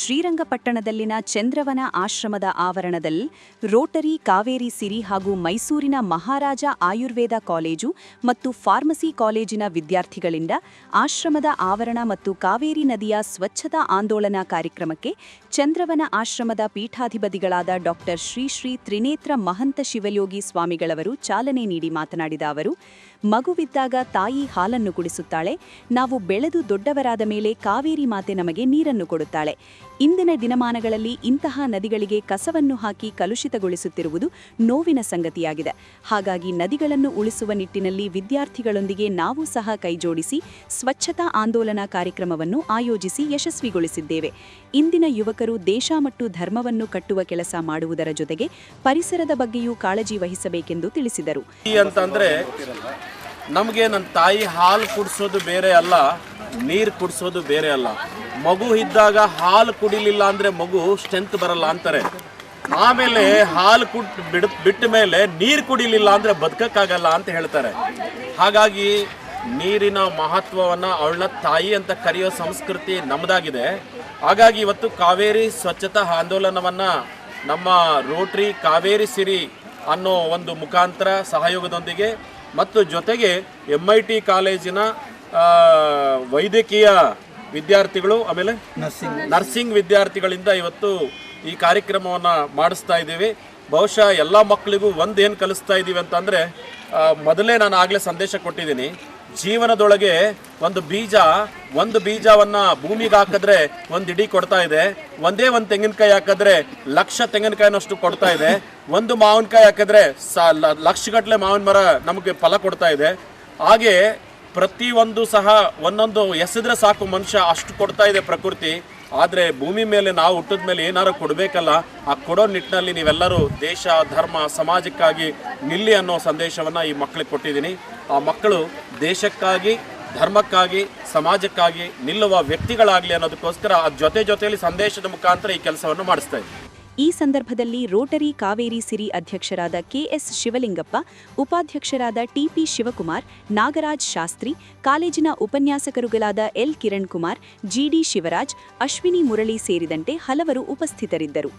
ಶ್ರೀರಂಗಪಟ್ಟಣದಲ್ಲಿನ ಚಂದ್ರವನ ಆಶ್ರಮದ ಆವರಣದಲ್ಲಿ ರೋಟರಿ, ಕಾವೇರಿ ಸಿರಿ ಹಾಗೂ ಮೈಸೂರಿನ ಮಹಾರಾಜ ಆಯುರ್ವೇದ ಕಾಲೇಜು ಮತ್ತು ಫಾರ್ಮಸಿ ಕಾಲೇಜಿನ ವಿದ್ಯಾರ್ಥಿಗಳಿಂದ ಆಶ್ರಮದ ಆವರಣ ಮತ್ತು ಕಾವೇರಿ ನದಿಯ ಸ್ವಚ್ಛತಾ ಆಂದೋಲನ ಕಾರ್ಯಕ್ರಮಕ್ಕೆ ಚಂದ್ರವನ ಆಶ್ರಮದ ಪೀಠಾಧಿಪತಿಗಳಾದ ಡಾಕ್ಟರ್ ಶ್ರೀ ಶ್ರೀ ತ್ರಿನೇತ್ರ ಮಹಂತ ಶಿವಯೋಗಿ ಸ್ವಾಮಿಗಳವರು ಚಾಲನೆ ನೀಡಿ ಮಾತನಾಡಿದ ಅವರು, ಮಗುವಿದ್ದಾಗ ತಾಯಿ ಹಾಲನ್ನು ಕುಡಿಸುತ್ತಾಳೆ, ನಾವು ಬೆಳೆದು ದೊಡ್ಡವರಾದ ಮೇಲೆ ಕಾವೇರಿ ಮಾತೆ ನಮಗೆ ನೀರನ್ನು ಕೊಡುತ್ತಾಳೆ. ಇಂದಿನ ದಿನಮಾನಗಳಲ್ಲಿ ಇಂತಹ ನದಿಗಳಿಗೆ ಕಸವನ್ನು ಹಾಕಿ ಕಲುಷಿತಗೊಳಿಸುತ್ತಿರುವುದು ನೋವಿನ ಸಂಗತಿಯಾಗಿದೆ. ಹಾಗಾಗಿ ನದಿಗಳನ್ನು ಉಳಿಸುವ ನಿಟ್ಟಿನಲ್ಲಿ ವಿದ್ಯಾರ್ಥಿಗಳೊಂದಿಗೆ ನಾವು ಸಹ ಕೈಜೋಡಿಸಿ ಸ್ವಚ್ಛತಾ ಆಂದೋಲನ ಕಾರ್ಯಕ್ರಮವನ್ನು ಆಯೋಜಿಸಿ ಯಶಸ್ವಿಗೊಳಿಸಿದ್ದೇವೆ. ಇಂದಿನ ಯುವಕರು ದೇಶ ಮತ್ತು ಧರ್ಮವನ್ನು ಕಟ್ಟುವ ಕೆಲಸ ಮಾಡುವುದರ ಜೊತೆಗೆ ಪರಿಸರದ ಬಗ್ಗೆಯೂ ಕಾಳಜಿ ವಹಿಸಬೇಕೆಂದು ತಿಳಿಸಿದರು. ನಮಗೆ ನನ್ನ ತಾಯಿ ಹಾಲು ಕುಡಿಸೋದು ಬೇರೆ ಅಲ್ಲ, ನೀರು ಕುಡಿಸೋದು ಬೇರೆ ಅಲ್ಲ. ಮಗು ಇದ್ದಾಗ ಹಾಲು ಕುಡಿಲಿಲ್ಲ ಅಂದ್ರೆ ಮಗು ಸ್ಟ್ರೆಂತ್ ಬರಲ್ಲ ಅಂತಾರೆ. ಆಮೇಲೆ ಹಾಲು ಕುಟ್ ಬಿಡ್ ಬಿಟ್ಟ ಮೇಲೆ ನೀರು ಕುಡಿಲಿಲ್ಲ ಅಂದ್ರೆ ಬದುಕಕ್ಕಾಗಲ್ಲ ಅಂತ ಹೇಳ್ತಾರೆ. ಹಾಗಾಗಿ ನೀರಿನ ಮಹತ್ವವನ್ನು ಅವಳ ತಾಯಿ ಅಂತ ಕರೆಯೋ ಸಂಸ್ಕೃತಿ ನಮ್ಮದಾಗಿದೆ ಹಾಗಾಗಿ ಇವತ್ತು ಕಾವೇರಿ ಸ್ವಚ್ಛತಾ ಆಂದೋಲನವನ್ನು ನಮ್ಮ ರೋಟ್ರಿ ಕಾವೇರಿ ಸಿರಿ ಅನ್ನೋ ಒಂದು ಮುಖಾಂತರ ಸಹಯೋಗದೊಂದಿಗೆ ಮತ್ತು ಜೊತೆಗೆ ಎಂ ಐ ಟಿ ಕಾಲೇಜಿನ ವೈದ್ಯಕೀಯ ವಿದ್ಯಾರ್ಥಿಗಳು ಆಮೇಲೆ ನರ್ಸಿಂಗ್ ನರ್ಸಿಂಗ್ ವಿದ್ಯಾರ್ಥಿಗಳಿಂದ ಇವತ್ತು ಈ ಕಾರ್ಯಕ್ರಮವನ್ನು ಮಾಡಿಸ್ತಾ ಇದ್ದೀವಿ. ಬಹುಶಃ ಎಲ್ಲ ಮಕ್ಕಳಿಗೂ ಒಂದೇನು ಏನು ಕಲಿಸ್ತಾ ಇದ್ದೀವಿ ಅಂತಂದರೆ ಮೊದಲೇ ನಾನು ಆಗಲೇ ಸಂದೇಶ ಕೊಟ್ಟಿದ್ದೀನಿ. ಜೀವನದೊಳಗೆ ಒಂದು ಬೀಜ ಒಂದು ಬೀಜವನ್ನು ಭೂಮಿಗೆ ಹಾಕಿದ್ರೆ ಒಂದು ಇಡೀ ಕೊಡ್ತಾ ಇದೆ. ಒಂದೇ ಒಂದು ತೆಂಗಿನಕಾಯಿ ಹಾಕಿದ್ರೆ ಲಕ್ಷ ತೆಂಗಿನಕಾಯಿನಷ್ಟು ಕೊಡ್ತಾ ಇದೆ. ಒಂದು ಮಾವಿನಕಾಯಿ ಹಾಕಿದ್ರೆ ಸ ಲಕ್ಷಗಟ್ಟಲೆ ಮಾವಿನ ಮರ ನಮಗೆ ಫಲ ಕೊಡ್ತಾ ಇದೆ. ಹಾಗೆ ಪ್ರತಿ ಒಂದು ಸಹ ಒಂದೊಂದು ಎಸೆದ್ರೆ ಸಾಕು ಮನುಷ್ಯ ಅಷ್ಟು ಕೊಡ್ತಾ ಇದೆ ಪ್ರಕೃತಿ. ಆದರೆ ಭೂಮಿ ಮೇಲೆ ನಾವು ಹುಟ್ಟಿದ ಮೇಲೆ ಏನಾರು ಕೊಡಬೇಕಲ್ಲ, ಆ ಕೊಡೋ ನಿಟ್ಟಿನಲ್ಲಿ ನೀವೆಲ್ಲರೂ ದೇಶ, ಧರ್ಮ, ಸಮಾಜಕ್ಕಾಗಿ ನಿಲ್ಲಿ ಅನ್ನೋ ಸಂದೇಶವನ್ನು ಈ ಮಕ್ಕಳಿಗೆ ಕೊಟ್ಟಿದ್ದೀನಿ. ಆ ಮಕ್ಕಳು ದೇಶಕ್ಕಾಗಿ, ಧರ್ಮಕ್ಕಾಗಿ, ಸಮಾಜಕ್ಕಾಗಿ ನಿಲ್ಲುವ ವ್ಯಕ್ತಿಗಳಾಗಲಿ ಅನ್ನೋದಕ್ಕೋಸ್ಕರ ಆ ಜೊತೆ ಜೊತೆಯಲ್ಲಿ ಸಂದೇಶದ ಮುಖಾಂತರ ಈ ಕೆಲಸವನ್ನು ಮಾಡಿಸ್ತಾ ಇದ್ದೀನಿ. ಈ ಸಂದರ್ಭದಲ್ಲಿ ರೋಟರಿ ಕಾವೇರಿ ಸಿರಿ ಅಧ್ಯಕ್ಷರಾದ ಕೆಎಸ್ ಶಿವಲಿಂಗಪ್ಪ, ಉಪಾಧ್ಯಕ್ಷರಾದ ಟಿಪಿ ಶಿವಕುಮಾರ್, ನಾಗರಾಜ್ ಶಾಸ್ತ್ರಿ, ಕಾಲೇಜಿನ ಉಪನ್ಯಾಸಕರುಗಳಾದ L Kiran Kumar G D Shivaraj, Ashwini Murali ಸೇರಿದಂತೆ ಹಲವರು ಉಪಸ್ಥಿತರಿದ್ದರು.